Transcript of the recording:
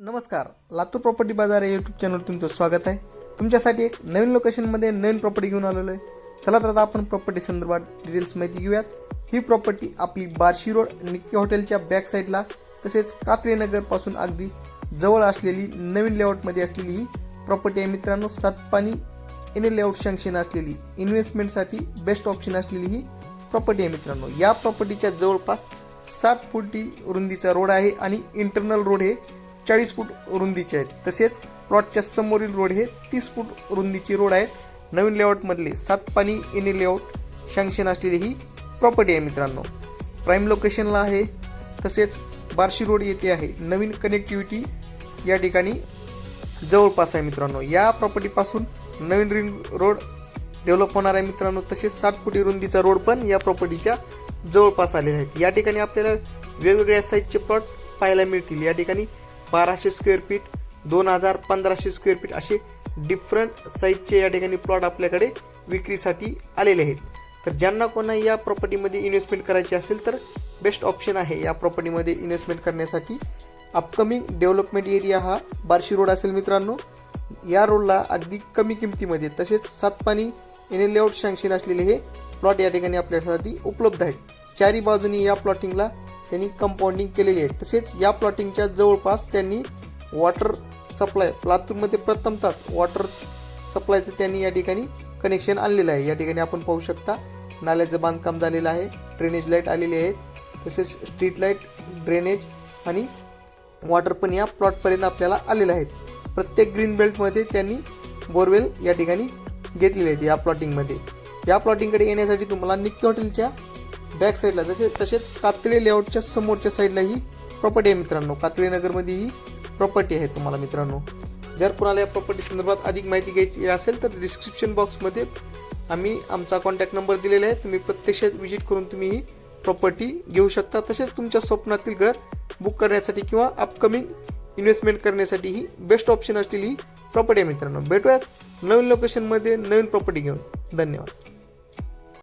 नमस्कार लातूर प्रॉपर्टी बाजार या यूट्यूब चॅनलवर तुमचं स्वागत आहे. तुमच्यासाठी एक नवीन लोकेशनमध्ये नवीन प्रॉपर्टी घेऊन आलेलो आहे. चला तर आता आपण प्रॉपर्टी संदर्भात डिटेल्स माहिती घेऊयात. ही प्रॉपर्टी आपली बार्शी रोड निक्की हॉटेलच्या बॅक साईडला तसेच कात्रीनगरपासून अगदी जवळ असलेली नवीन लेआउटमध्ये असलेली ही प्रॉपर्टी आहे मित्रांनो. सातपाणी एन लेआउट सँक्शन असलेली इन्व्हेस्टमेंटसाठी बेस्ट ऑप्शन असलेली ही प्रॉपर्टी आहे मित्रांनो. या प्रॉपर्टीच्या जवळपास साठ फुटी रुंदीचा रोड आहे आणि इंटरनल रोड हे चाळीस फूट रुंदीचे आहेत. तसेच प्लॉटच्या समोरील रोड हे तीस फूट रुंदीचे रोड आहेत. नवीन लेआउटमधले सात पाणी एने लेआउट शँक्शन असलेली ही प्रॉपर्टी आहे मित्रांनो. प्राईम लोकेशनला आहे. तसेच बार्शी रोड येथे आहे. नवीन कनेक्टिव्हिटी या ठिकाणी जवळपास आहे मित्रांनो. या प्रॉपर्टीपासून नवीन रिंग रोड डेव्हलप होणार आहे मित्रांनो. तसेच साठ फुटी रुंदीचा रोड पण या प्रॉपर्टीच्या जवळपास आलेले आहेत या ठिकाणी आपल्याला वेगवेगळ्या साईजचे प्लॉट पाहायला मिळतील. या ठिकाणी बाराशे स्क्वेअर फीट दोन हजार पंधराशे स्क्वेअर फीट असे डिफरंट साईजचे या ठिकाणी प्लॉट आपल्याकडे विक्रीसाठी आलेले आहेत. तर ज्यांना कोणा या प्रॉपर्टीमध्ये इन्व्हेस्टमेंट करायची असेल तर बेस्ट ऑप्शन आहे या प्रॉपर्टीमध्ये इन्व्हेस्टमेंट करण्यासाठी. अपकमिंग डेव्हलपमेंट एरिया हा बार्शी रोड असेल मित्रांनो. या रोडला अगदी कमी किमतीमध्ये तसेच सातपाणी एन लेआउट सँक्शन असलेले हे प्लॉट या ठिकाणी आपल्यासाठी उपलब्ध आहेत. चारी बाजूनी या प्लॉटिंगला त्यांनी कंपाऊंडिंग केलेली आहे. तसेच या प्लॉटिंगच्या जवळपास त्यांनी वॉटर सप्लाय लातूरमध्ये प्रथमतच वॉटर सप्लायचं त्यांनी या ठिकाणी कनेक्शन आणलेलं आहे. या ठिकाणी आपण पाहू शकता नाल्याचं बांधकाम झालेलं आहे ड्रेनेज लाइट आलेली आहेत तसेच स्ट्रीट लाइट ड्रेनेज आणि वॉटर पण या प्लॉटपर्यंत आपल्याला आलेले आहेत प्रत्येक ग्रीन बेल्टमध्ये त्यांनी बोरवेल या ठिकाणी घेतलेले आहेत या प्लॉटिंगमध्ये या प्लॉटिंगकडे येण्यासाठी तुम्हाला निक्की हॉटेलच्या बॅक साईडला जसे तसेच कात्रे लेआउटच्या समोरच्या साईडला ही प्रॉपर्टी आहे मित्रांनो. कात्रे नगरमध्ये ही प्रॉपर्टी आहे तुम्हाला मित्रांनो. जर कुणाला या प्रॉपर्टी संदर्भात अधिक माहिती घ्यायची असेल तर डिस्क्रिप्शन बॉक्समध्ये आम्ही आमचा कॉन्टॅक्ट नंबर दिलेला आहे. तुम्ही प्रत्यक्षात व्हिजिट करून तुम्ही ही प्रॉपर्टी घेऊ शकता. तसेच तुमच्या स्वप्नातील घर बुक करण्यासाठी किंवा अपकमिंग इन्व्हेस्टमेंट करण्यासाठी ही बेस्ट ऑप्शन असलेली ही प्रॉपर्टी आहे मित्रांनो. भेटूयात नवीन लोकेशनमध्ये नवीन प्रॉपर्टी घेऊन. धन्यवाद.